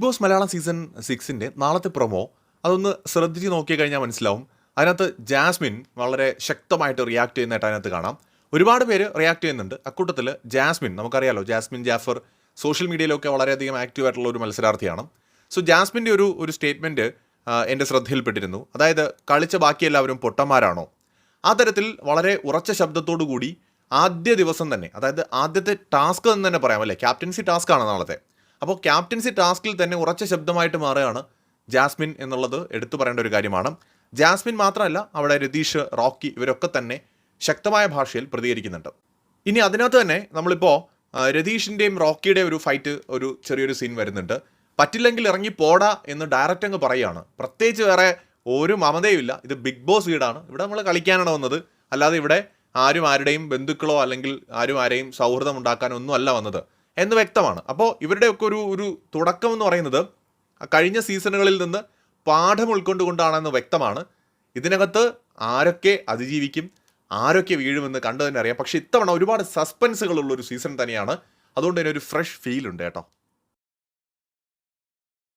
Big Boss Malayalam season സിക്സിന്റെ നാളത്തെ promo അതൊന്ന് ശ്രദ്ധിച്ച് നോക്കി കഴിഞ്ഞാൽ മനസ്സിലാവും. അതിനകത്ത് ജാസ്മിൻ വളരെ ശക്തമായിട്ട് റിയാക്ട് ചെയ്യുന്നതായിട്ട് അതിനകത്ത് കാണാം. ഒരുപാട് പേര് റിയാക്ട് ചെയ്യുന്നുണ്ട്. അക്കൂട്ടത്തിൽ ജാസ്മിൻ നമുക്കറിയാലോ ജാസ്മിൻ ജാഫർ സോഷ്യൽ മീഡിയയിലൊക്കെ വളരെയധികം ആക്റ്റീവ് ആയിട്ടുള്ള ഒരു മത്സരാർത്ഥിയാണ്. സോ ജാസ്മിന്റെ ഒരു ഒരു സ്റ്റേറ്റ്മെന്റ് എന്റെ ശ്രദ്ധയിൽപ്പെട്ടിരുന്നു. അതായത് കളിച്ച ബാക്കി എല്ലാവരും പൊട്ടന്മാരാണോ? ആ തരത്തിൽ വളരെ ഉറച്ച ശബ്ദത്തോടു കൂടി ആദ്യ ദിവസം തന്നെ അതായത് ആദ്യത്തെ ടാസ്ക് എന്ന് തന്നെ പറയാം അല്ലേ? ക്യാപ്റ്റൻസി ടാസ്ക് ആണ് നാളത്തെ. അപ്പോൾ ക്യാപ്റ്റൻസി ടാസ്കിൽ തന്നെ ഉറച്ച ശബ്ദമായിട്ട് മാറുകയാണ് ജാസ്മിൻ എന്നുള്ളത് എടുത്തു പറയേണ്ട ഒരു കാര്യമാണ്. ജാസ്മിൻ മാത്രമല്ല അവിടെ രതീഷ് റോക്കി ഇവരൊക്കെ തന്നെ ശക്തമായ ഭാഷയിൽ പ്രതികരിക്കുന്നുണ്ട്. ഇനി അതിനകത്ത് തന്നെ നമ്മളിപ്പോൾ രതീഷിന്റെയും റോക്കിയുടെയും ഒരു ഫൈറ്റ് ഒരു ചെറിയൊരു സീൻ വരുന്നുണ്ട്. പറ്റില്ലെങ്കിൽ ഇറങ്ങി പോടാ എന്ന് ഡയറക്റ്റ് അങ്ങ് പറയുകയാണ്. പ്രത്യേകിച്ച് വേറെ ഒരു മമതയുമില്ല. ഇത് ബിഗ് ബോസ് വീടാണ്. ഇവിടെ നമ്മൾ കളിക്കാനാണ് വന്നത്. അല്ലാതെ ഇവിടെ ആരും ആരുടെയും ബന്ധുക്കളോ അല്ലെങ്കിൽ ആരും ആരെയും സൗഹൃദം ഉണ്ടാക്കാനോ ഒന്നും അല്ല വന്നത്. എന്ന് വ്യക്തമാണ്. അപ്പോൾ ഇവരുടെയൊക്കെ ഒരു ഒരു തുടക്കം എന്ന് പറയുന്നത് കഴിഞ്ഞ സീസണുകളിൽ നിന്ന് പാഠം ഉൾക്കൊണ്ടുകൊണ്ടാണെന്ന് വ്യക്തമാണ്. ഇതിനകത്ത് ആരൊക്കെ അതിജീവിക്കും ആരൊക്കെ വീഴുമെന്ന് കണ്ടു തന്നെ അറിയാം. പക്ഷേ ഇത്തവണ ഒരുപാട് സസ്പെൻസുകളുള്ള ഒരു സീസൺ തന്നെയാണ്. അതുകൊണ്ട് തന്നെ ഒരു ഫ്രഷ് ഫീൽ ഉണ്ട് കേട്ടോ.